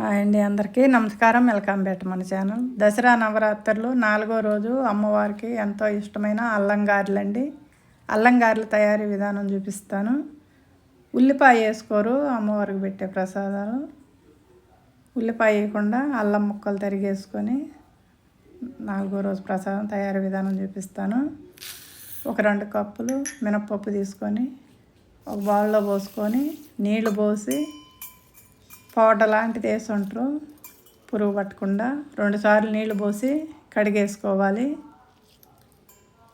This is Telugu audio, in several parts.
హాయ్ అండి అందరికీ. నమస్కారం. వెల్కమ్ బ్యాక్ మన ఛానల్. దసరా నవరాత్రులు నాలుగో రోజు అమ్మవారికి ఎంతో ఇష్టమైన అల్లంగారులు అండి అల్లంగారుల తయారీ విధానం చూపిస్తాను. ఉల్లిపాయ వేసుకోరు అమ్మవారికి పెట్టే ప్రసాదాలు. ఉల్లిపాయ వేయకుండా అల్లం ముక్కలు తరిగేసుకొని నాలుగో రోజు ప్రసాదం తయారీ విధానం చూపిస్తాను. ఒక రెండు కప్పులు మినప్పప్పు తీసుకొని ఒక బౌల్లో పోసుకొని నీళ్ళు పోసి పౌడర్ లాంటిది వేసి ఉంటారు పురుగు పట్టకుండా రెండుసార్లు నీళ్ళు పోసి కడిగేసుకోవాలి.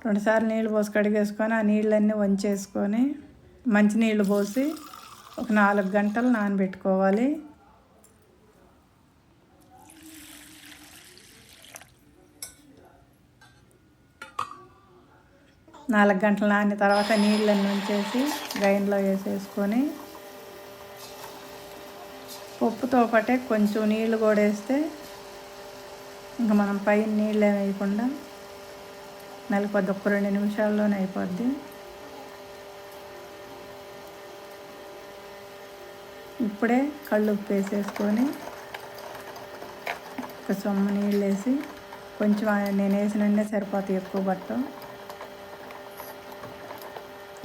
రెండుసార్లు నీళ్ళు పోసి కడిగేసుకొని ఆ నీళ్ళన్నీ వంచేసుకొని మంచినీళ్ళు పోసి ఒక నాలుగు గంటలు నానబెట్టుకోవాలి. నాలుగు గంటలు నానిన తర్వాత నీళ్ళన్నీ ఉంచేసి గ్రైండ్లో వేసేసుకొని పప్పుతో పాటే కొంచెం నీళ్ళు కూడా వేస్తే ఇంకా మనం పైన నీళ్ళు ఏమి వేయకుండా నలిపొద్ది ఒక రెండు నిమిషాల్లోనే అయిపోద్ది. ఇప్పుడే కళ్ళు ఉప్పు వేసేసుకొని ఒక సొమ్ము నీళ్ళు వేసి కొంచెం నేను వేసినండే సరిపోతాయి ఎక్కువ బట్ట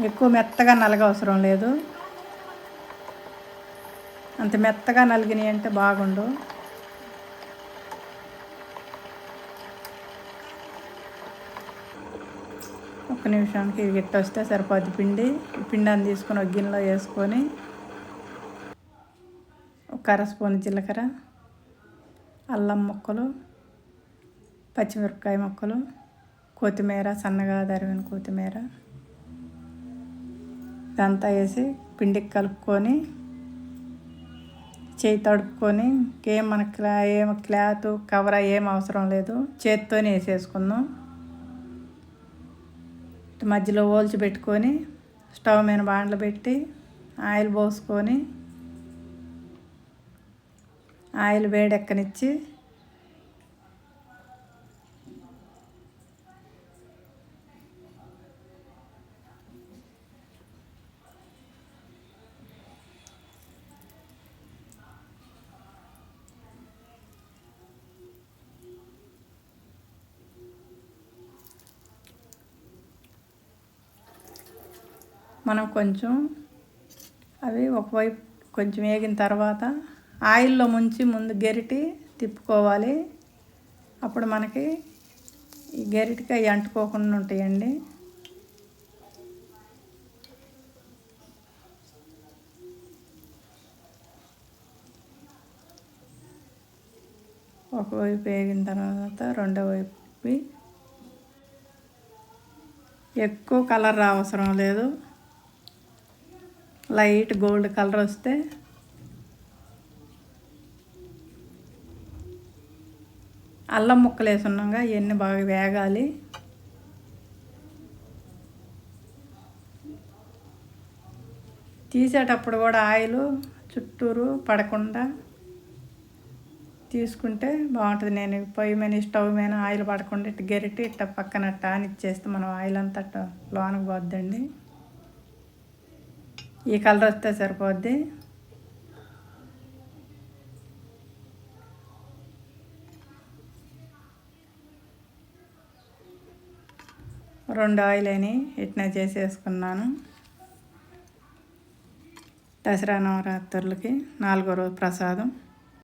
ఎక్కువ మెత్తగా నలగ అవసరం లేదు. అంత మెత్తగా నలిగినాయి అంటే బాగుండు. ఒక నిమిషానికి ఇవి గిట్ట వస్తే సరిపోద్ది పిండి. పిండి అని తీసుకొని ఒక గిన్నెలో వేసుకొని ఒక అర స్పూన్ జీలకర్ర అల్లం ముక్కలు పచ్చిమిరపకాయ ముక్కలు కొత్తిమీర సన్నగా తరిగిన కొత్తిమీర ఇదంతా వేసి పిండికి కలుపుకొని చేయి తడుపుకొని ఇంకేం మన క్లా ఏం క్లాత్ కవర్ ఏం అవసరం లేదు. చేత్తోనే వేసేసుకుందాం. మధ్యలో ఓల్చి పెట్టుకొని స్టవ్ మీద బాండ్లు పెట్టి ఆయిల్ పోసుకొని ఆయిల్ వేడెక్కనిచ్చి మనం కొంచెం అవి ఒకవైపు కొంచెం వేగిన తర్వాత ఆయిల్లో ముంచి ముందు గెరిటి తిప్పుకోవాలి. అప్పుడు మనకి ఈ గెరిటికి అవి అంటుకోకుండా ఉంటాయండి. ఒకవైపు వేగిన తర్వాత రెండో వైపు ఎక్కువ కలర్ అవసరం లేదు. లైట్ గోల్డ్ కలర్ వస్తే అల్లం ముక్కలు వేసున్నాగా ఇవన్నీ బాగా వేగాలి. తీసేటప్పుడు కూడా ఆయిల్ చుట్టూరు పడకుండా తీసుకుంటే బాగుంటుంది. నేను పొయ్యి మీద స్టవ్ మీద ఆయిల్ పడకుండా ఇట్టు గెరిటి ఇట్ట పక్కన టాన్ ఇచ్చేస్తే మనం ఆయిల్ అంతా లోనకు పోద్దండి. ఈ కలర్ వస్తే సరిపోద్ది? రెండు ఆయిల్ అని ఇట్నే చేసేసుకున్నాను. దసరా నవరాత్రులకి నాలుగో రోజు ప్రసాదం.